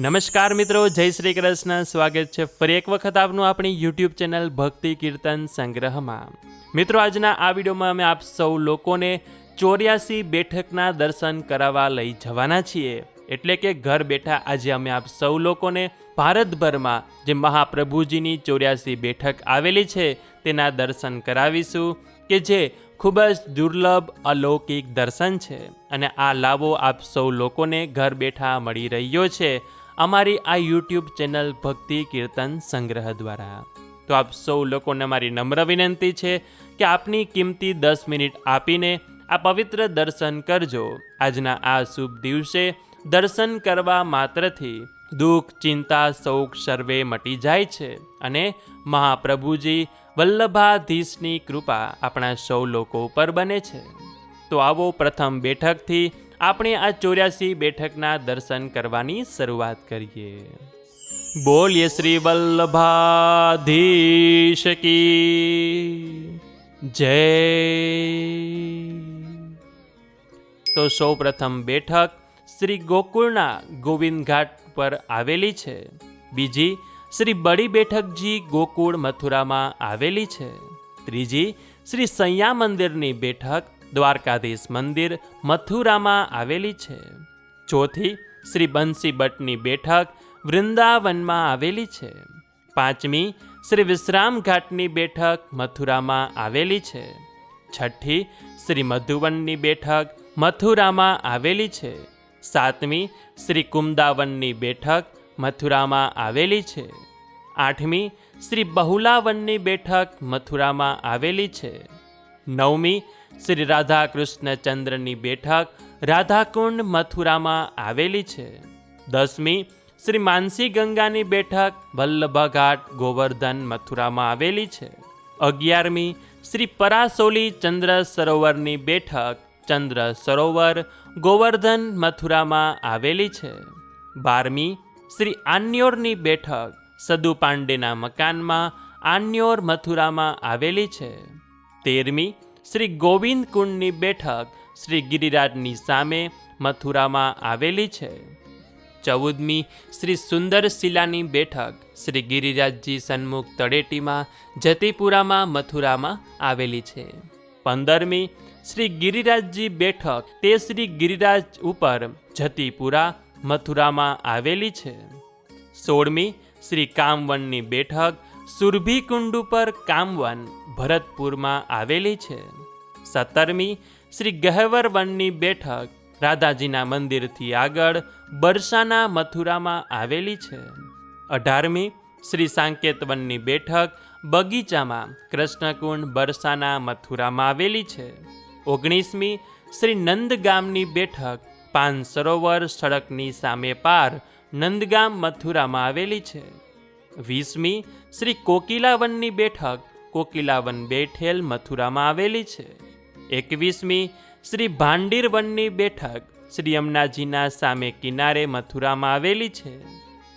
નમસ્કાર મિત્રો, જય શ્રી કૃષ્ણ. સ્વાગત છે ફરી એક વખત આપનું આપણી યુટ્યુબ ચેનલ ભક્તિ કીર્તન સંગ્રહમાં. મિત્રો, આજના આ વિડીયોમાં અમે આપ સૌ લોકોને ચોર્યાસી બેઠકના દર્શન કરાવવા લઈ જવાના છીએ. એટલે કે ઘર બેઠા આજે અમે આપ સૌ લોકોને ભારતભરમાં જે મહાપ્રભુજીની ચોર્યાસી બેઠક આવેલી છે, તેના દર્શન કરાવીશું, કે જે ખૂબ જ દુર્લભ અલૌકિક દર્શન છે. અને આ લાવો આપ સૌ લોકોને ઘર બેઠા મળી રહ્યો છે. અમારી આ યુટ્યુબ ચેનલ ભક્તિ કીર્તન સંગ્રહ દ્વારા. તો આપ સૌ લોકોને મારી નમ્ર વિનંતી છે કે આપની કિંમતી દસ મિનિટ આપીને આ પવિત્ર દર્શન કરજો. આજના આ શુભ દિવસે દર્શન કરવા માત્રથી દુઃખ, ચિંતા, શોક સર્વે મટી જાય છે અને મહાપ્રભુજી વલ્લભાધીશની કૃપા આપણા સૌ લોકો ઉપર બને છે. તો આવો પ્રથમ બેઠકથી આપણે આ ચોર્યાસી બેઠકના દર્શન કરવાની શરૂઆત કરીએ. બોલીએ શ્રી વલ્લભાધીશ કી જય. તો સૌ પ્રથમ બેઠક શ્રી ગોકુળના ગોવિંદ ઘાટ પર આવેલી છે. બીજી શ્રી બડી બેઠકજી ગોકુળ મથુરામાં આવેલી છે. ત્રીજી શ્રી સૈયા મંદિરની બેઠક દ્વારકાધીશ મંદિર મથુરામાં આવેલી છે. ચોથી શ્રી બંસી ભટ્ટની બેઠક વૃંદાવનમાં આવેલી છે. પાંચમી શ્રી વિશ્રામ ઘાટની બેઠક મથુરામાં આવેલી છે. છઠ્ઠી શ્રી મધુવનની બેઠક મથુરામાં આવેલી છે. સાતમી શ્રી કુમદાવનની બેઠક મથુરામાં આવેલી છે. આઠમી શ્રી બહુલાવનની બેઠક મથુરામાં આવેલી છે. નવમી શ્રી રાધા કૃષ્ણચંદ્રની બેઠક રાધાકુંડ મથુરામાં આવેલી છે. દસમી શ્રી માનસી ગંગાની બેઠક વલ્લભઘાટ ગોવર્ધન મથુરામાં આવેલી છે. અગિયારમી શ્રી પરાસોલી ચંદ્ર સરોવરની બેઠક ચંદ્ર સરોવર ગોવર્ધન મથુરામાં આવેલી છે. બારમી શ્રી આન્યોરની બેઠક સદુ પાંડેના મકાનમાં આન્યોર મથુરામાં આવેલી છે. તેરમી શ્રી ગોવિંદ કુંડની બેઠક શ્રી ગિરિરાજની સામે મથુરામાં આવેલી છે. ચૌદમી શ્રી સુંદર શિલાની બેઠક શ્રી ગિરિરાજજી સન્મુખ તળેટીમાં જતીપુરામાં મથુરામાં આવેલી છે. પંદરમી શ્રી ગિરિરાજજી બેઠક તે શ્રી ગિરિરાજ ઉપર જતીપુરા મથુરામાં આવેલી છે. સોળમી શ્રી કામવનની બેઠક સુરભીકુંડ ઉપર કામવન ભરતપુરમાં આવેલી છે. સત્તરમી શ્રી ગહેવર વનની બેઠક રાધાજીના મંદિરથી આગળ બરસાના મથુરામાં આવેલી છે. અઢારમી શ્રી સાંકેત વનની બેઠક બગીચામાં કૃષ્ણકુંડ બરસાના મથુરામાં આવેલી છે. ઓગણીસમી શ્રી નંદગામની બેઠક પાન સરોવર સડકની સામે પાર નંદગામ મથુરામાં આવેલી છે. વીસમી શ્રી કોકિલાવનની બેઠક. કોકિલાવન બેઠેલ મથુરામાં આવેલી છે. એકવીસમી શ્રી ભાંડીરવનની બેઠક. શ્રી અમનાજીના સામે કિનારે મથુરામાં આવેલી છે.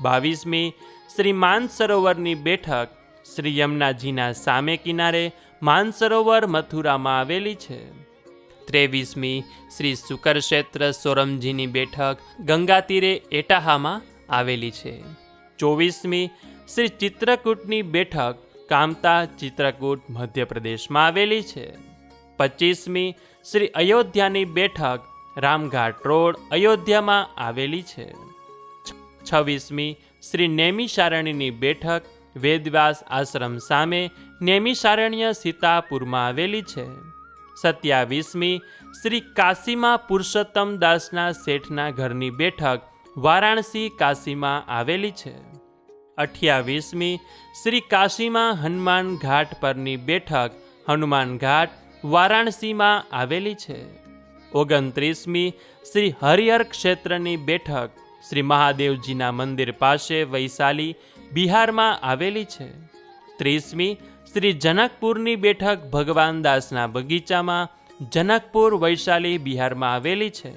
બાવીસમી શ્રી માનસરોવરની બેઠક. શ્રી યમનાજીના સામે કિનારે માનસરોવર મથુરામાં આવેલી છે. ત્રેવીસમી શ્રી શુકર ક્ષેત્ર સોરમજીની બેઠક ગંગા તીરે એટાહામાં આવેલી છે. ચોવીસમી શ્રી ચિત્રકૂટની બેઠક કામતા ચિત્રકૂટ મધ્યપ્રદેશમાં આવેલી છે. પચીસમી શ્રી અયોધ્યાની બેઠક રામઘાટ રોડ અયોધ્યામાં આવેલી છે. છવ્વીસમી શ્રી નેમિશારણ્યની બેઠક વેદવ્યાસ આશ્રમ સામે નેમિશારણ્ય સીતાપુરમાં આવેલી છે. સત્યાવીસમી શ્રી કાશીમાં પુરુષોત્તમ દાસના શેઠના ઘરની બેઠક વારાણસી કાશીમાં આવેલી છે. અઠ્યાવીસમી શ્રી કાશીમાં હનુમાન ઘાટ પરની બેઠક હનુમાન ઘાટ વારાણસીમાં આવેલી છે. ઓગણત્રીસમી શ્રી હરિહર ક્ષેત્રની બેઠક શ્રી મહાદેવજીના મંદિર પાસે વૈશાલી બિહારમાં આવેલી છે. ત્રીસમી શ્રી જનકપુરની બેઠક ભગવાન દાસના બગીચામાં જનકપુર વૈશાલી બિહારમાં આવેલી છે.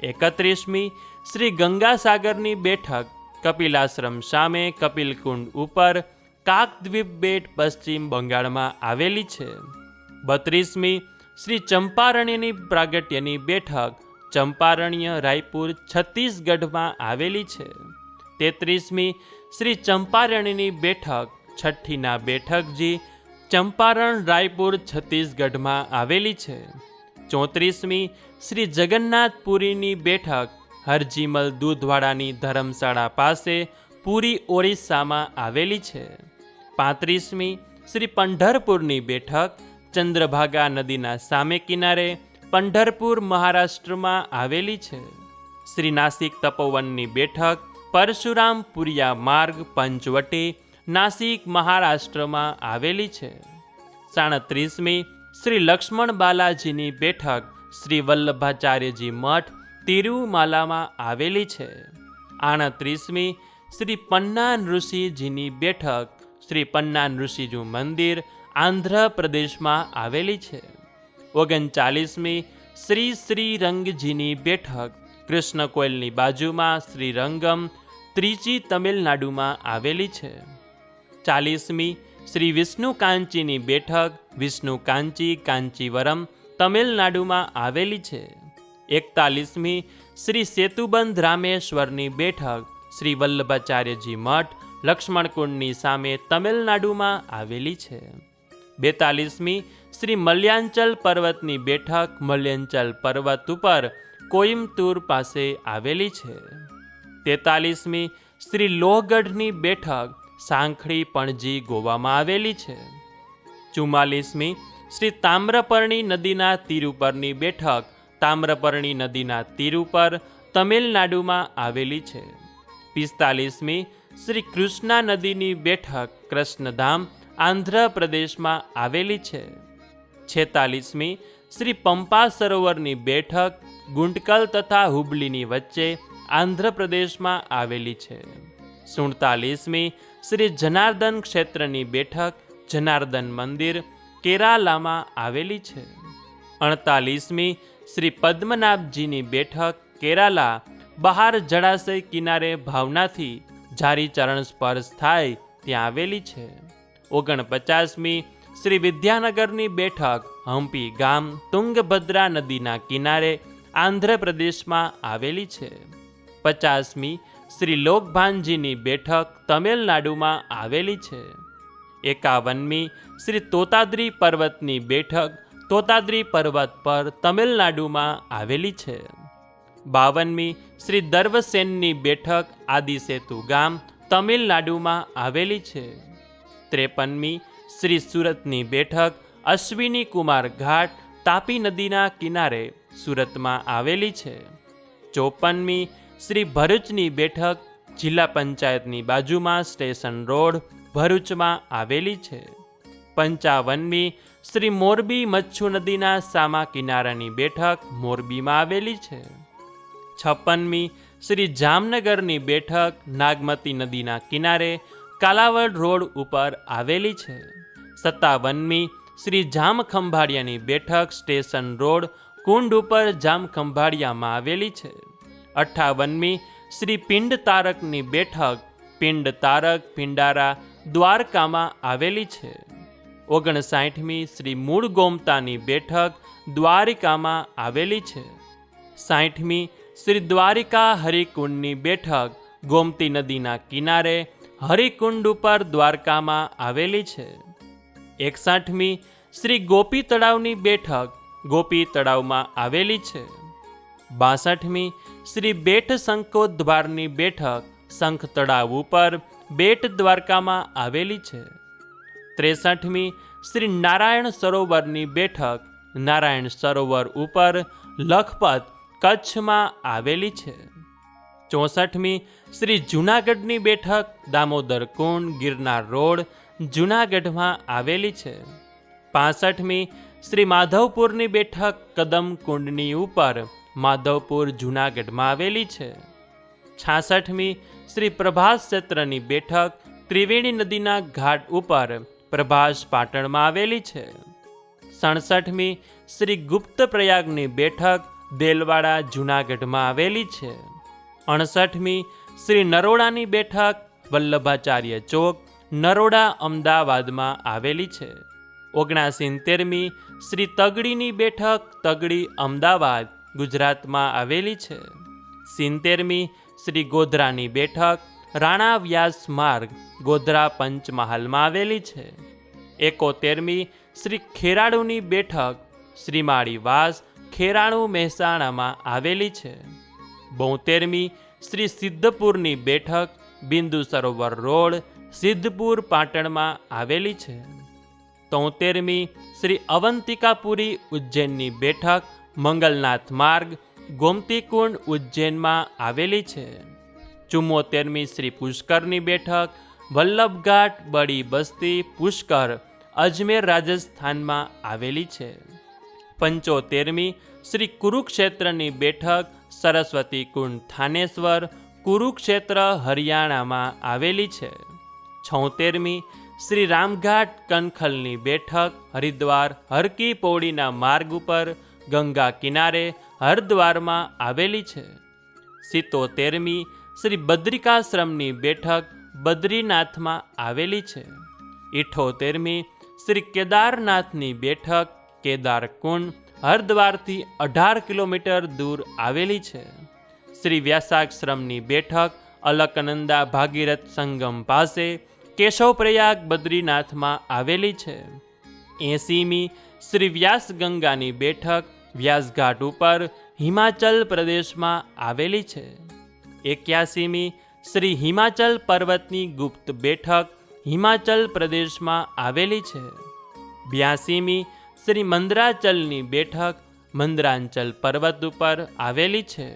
એકત્રીસમી શ્રી ગંગાસાગરની બેઠક કપિલાશ્રમ સામે કપિલકુંડ ઉપર કાકદ્વીપ બેટ પશ્ચિમ બંગાળમાં આવેલી છે. બત્રીસમી શ્રી ચંપારણ્યની પ્રાગટ્યની બેઠક ચંપારણ્ય રાયપુર છત્તીસગઢમાં આવેલી છે. તેત્રીસમી શ્રી ચંપારણની બેઠક છઠ્ઠીના બેઠકજી ચંપારણ રાયપુર છત્તીસગઢમાં આવેલી છે. ચોત્રીસમી શ્રી જગન્નાથપુરીની બેઠક હરજીમલ દૂધવાડાની ધર્મશાળા પાસે પુરી ઓરિસ્સામાં આવેલી છે. પાંત્રીસમી શ્રી પંઢરપુરની બેઠક ચંદ્રભાગા નદીના સામે કિનારે પંઢરપુર મહારાષ્ટ્રમાં આવેલી છે. શ્રી નાસિક તપોવનની બેઠક પરશુરામ પુરિયા માર્ગ પંચવટી નાસિક મહારાષ્ટ્રમાં આવેલી છે. સાડત્રીસમી શ્રી લક્ષ્મણ બાલાજીની બેઠક શ્રી વલ્લભાચાર્યજી મઠ તિરુમાલામાં આવેલી છે. આણત્રીસમી શ્રી પન્નાન ઋષિજીની બેઠક. શ્રી પન્નાન ઋષિજુ મંદિર આંધ્રપ્રદેશમાં આવેલી છે. ઓગણચાલીસમી શ્રી શ્રી રંગજીની બેઠક. કૃષ્ણ કોયલની બાજુમાં શ્રીરંગમ ત્રિચી તમિલનાડુમાં આવેલી છે. ચાલીસમી શ્રી વિષ્ણુ કાંચીની બેઠક. વિષ્ણુ કાંચી કાંચીવરમ તમિલનાડુમાં આવેલી છે. એકતાલીસમી શ્રી સેતુબંધ રામેશ્વરની બેઠક. શ્રી વલ્લભાચાર્યજી મઠ લક્ષ્મણકુંડની સામે તમિલનાડુમાં આવેલી છે. બેતાલીસમી શ્રી મલ્યાંચલ પર્વતની બેઠક મલ્યાંચલ પર્વત ઉપર કોઇમ્બતુર પાસે આવેલી છે. તેતાલીસમી શ્રી લોહગઢની બેઠક સાંખળી પણજી ગોવામાં આવેલી છે. ચુમ્માલીસમી શ્રી તામ્રપર્ણી નદીના તીર ઉપરની બેઠક તામ્રપર્ણી નદીના તીર ઉપર તમિલનાડુમાં આવેલી છે. પિસ્તાલીસમી શ્રી કૃષ્ણા નદીની બેઠક કૃષ્ણધામ, આંધ્રપ્રદેશમાં આવેલી છે. છેતાલીસમી શ્રી પંપા સરોવરની બેઠક ગુંટકલ તથા હુબલીની વચ્ચે આંધ્રપ્રદેશમાં આવેલી છે. સુડતાલીસમી શ્રી જનાર્દન ક્ષેત્રની બેઠક જનાર્દન મંદિર કેરાલામાં આવેલી છે. અડતાલીસમી શ્રી પદ્મનાભજીની બેઠક કેરાલા બહાર જળાશય કિનારે ભાવનાથી જારી ચરણ સ્પર્શ થાય ત્યાં આવેલી છે. ઓગણપચાસમી શ્રી વિદ્યાનગરની બેઠક હમ્પી ગામ તુંગભદ્રા નદીના કિનારે આંધ્રપ્રદેશમાં આવેલી છે. પચાસમી શ્રી લોકભાનજીની બેઠક તમિલનાડુમાં આવેલી છે. એકાવનમી શ્રી તોતાદ્રી પર્વતની બેઠક તોતાદ્રી પર્વત પર તમિલનાડુમાં આવેલી છે. બાવનમી શ્રી દર્વસેનની બેઠક આદિસેતુ ગામ તમિલનાડુમાં આવેલી છે. ત્રેપનમી શ્રી સુરતની બેઠક અશ્વિની કુમાર ઘાટ તાપી નદીના કિનારે સુરતમાં આવેલી છે. ચોપનમી શ્રી ભરૂચની બેઠક જિલ્લા પંચાયતની બાજુમાં સ્ટેશન રોડ ભરૂચમાં આવેલી છે. પંચાવનમી શ્રી મોરબી મચ્છુ નદીના સામા કિનારાની બેઠક મોરબીમાં આવેલી છે. છપ્પનમી શ્રી જામનગરની બેઠક નાગમતી નદીના કિનારે કાલાવડ રોડ ઉપર આવેલી છે. સત્તાવનમી શ્રી જામખંભાળિયાની બેઠક સ્ટેશન રોડ કુંડ ઉપર જામખંભાળિયામાં આવેલી છે. અઠ્ઠાવનમી શ્રી પિંડ તારકની બેઠક પિંડ તારક પિંડારા દ્વારકામાં આવેલી છે. ઓગણસાઠમી શ્રી મૂળ ગોમતાની બેઠક દ્વારિકામાં આવેલી છે. સાઠમી શ્રી દ્વારિકા હરિકુંડની બેઠક ગોમતી નદીના કિનારે હરિકુંડ ઉપર દ્વારકામાં આવેલી છે. એકસાઠમી શ્રી ગોપી તળાવની બેઠક ગોપી તળાવમાં આવેલી છે. બાસઠમી શ્રી બેટ શંકોદ્વારની બેઠક શંખ તળાવ ઉપર બેટ દ્વારકામાં આવેલી છે. ત્રેસઠમી શ્રી નારાયણ સરોવરની બેઠક. નારાયણ સરોવર ઉપર લખપત કચ્છમાં આવેલી છે. ચોસઠમી શ્રી જૂનાગઢની બેઠક, દામોદર કુંડ, ગિરનાર રોડ, જૂનાગઢમાં આવેલી છે. પાસઠમી શ્રી માધવપુરની બેઠક, કદમ કુંડની ઉપર, માધવપુર જૂનાગઢમાં આવેલી છે. છાસઠમી શ્રી પ્રભાસ ક્ષેત્રની બેઠક, ત્રિવેણી નદીના ઘાટ ઉપર પ્રભાસ પાટણમાં આવેલી છે. સડસઠમી શ્રી ગુપ્ત પ્રયાગની બેઠક દેલવાડા, જૂનાગઢમાં આવેલી છે. અણસઠમી શ્રી નરોડાની બેઠક વલ્લભાચાર્ય ચોક, નરોડા, અમદાવાદમાં આવેલી છે. ઓગણસિત્તેરમી શ્રી તગડીની બેઠક તગડી, અમદાવાદ, ગુજરાતમાં આવેલી છે. સિત્તેરમી શ્રી ગોધરાની બેઠક રાણા વ્યાસ માર્ગ ગોધરા પંચમહાલમાં આવેલી છે. એકોતેરમી શ્રી ખેરાળુની બેઠક શ્રીમાળી વાસ ખેરાળુ મહેસાણામાં આવેલી છે. બોતેરમી શ્રી સિદ્ધપુરની બેઠક બિંદુ સરોવર રોડ સિદ્ધપુર પાટણમાં આવેલી છે. તોતેરમી શ્રી અવંતિકાપુરી ઉજ્જૈનની બેઠક મંગલનાથ માર્ગ ગોમતીકુંડ ઉજ્જૈનમાં આવેલી છે. ચુમ્મોતેરમી શ્રી પુષ્કરની બેઠક વલ્લભઘાટ બડી બસ્તી પુષ્કર અજમેર રાજસ્થાનમાં આવેલી છે. પંચોતેરમી શ્રી કુરુક્ષેત્રની બેઠક સરસ્વતી કુંડ થાનેશ્વર કુરુક્ષેત્ર હરિયાણામાં આવેલી છે. છોતેરમી શ્રી રામઘાટ કનખલની બેઠક હરિદ્વાર હરકી પૌડીના માર્ગ ઉપર ગંગા કિનારે હરદ્વારમાં આવેલી છે. સિત્તોતેરમી શ્રી બદ્રિકાશ્રમની બેઠક બદ્રીનાથમાં આવેલી છે. ઇઠોતેરમી શ્રી કેદારનાથની બેઠક, કેદારકુંડ, હરદ્વારથી અઢાર કિલોમીટર દૂર આવેલી છે. શ્રી વ્યાસાશ્રમની બેઠક, અલકનંદા ભાગીરથ સંગમ પાસે કેશવપ્રયાગ બદ્રીનાથમાં આવેલી છે. એસીમી શ્રી વ્યાસ ગંગાની બેઠક, વ્યાસઘાટ ઉપર હિમાચલ પ્રદેશમાં આવેલી છે. એક્યાસીમી શ્રી હિમાચલ પર્વતની ગુપ્ત બેઠક હિમાચલ પ્રદેશમાં આવેલી છે. બ્યાસીમી શ્રી મંદરાચલની બેઠક મંદરાંચલ પર્વત ઉપર આવેલી છે.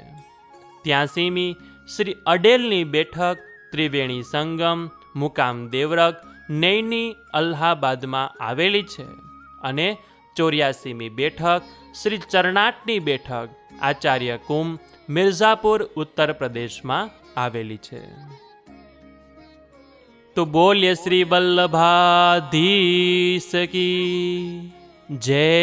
ત્યાસીમી શ્રી અડેલની બેઠક ત્રિવેણી સંગમ મુકામ દેવરક નૈની અલ્હાબાદમાં આવેલી છે અને ચોર્યાસીમી બેઠક શ્રી ચરણાટની બેઠક આચાર્ય કુંભ મિર્ઝાપુર ઉત્તર પ્રદેશમાં આવેલી છે. તો બોલ્ય શ્રી વલ્લભાધીશ કી જય.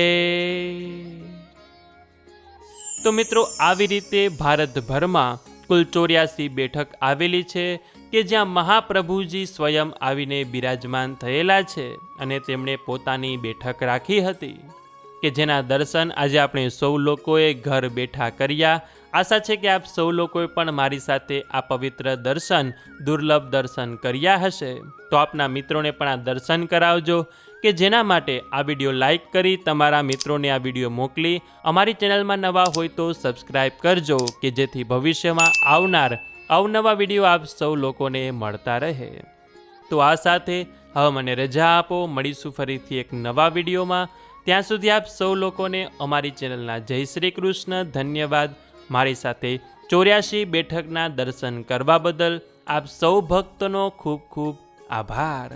તો મિત્રો, આવી રીતે ભારતભરમાં કુલ ચોર્યાસી બેઠક આવેલી છે કે જ્યાં મહાપ્રભુજી સ્વયં આવીને બિરાજમાન થયેલા છે અને તેમણે પોતાની બેઠક રાખી હતી કે જેના દર્શન આજે આપણે સૌ લોકોએ ઘર બેઠા કર્યા આશા છે કે આપ સૌ લોકોએ પણ મારી સાથે આ પવિત્ર દર્શન, દુર્લભ દર્શન કર્યા હશે. તો આપના મિત્રોને પણ આ દર્શન કરાવજો કે જેના માટે આ વીડિયો લાઈક કરી તમારા મિત્રોને આ વીડિયો મોકલી અમારી ચેનલમાં નવા હોય તો સબસ્ક્રાઈબ કરજો કે જેથી ભવિષ્યમાં આવનાર અવનવા વીડિયો આપ સૌ લોકોને મળતા રહે. તો આ સાથે હવે મને રજા આપો. મળીશું ફરીથી એક નવા વિડીયોમાં. ત્યાં સુધી આપ સૌ લોકોને અમારી ચેનલના જય શ્રી કૃષ્ણ. ધન્યવાદ. મારી સાથે ચોર્યાસી બેઠકના દર્શન કરવા બદલ આપ સૌ ભક્તનો ખૂબ ખૂબ આભાર.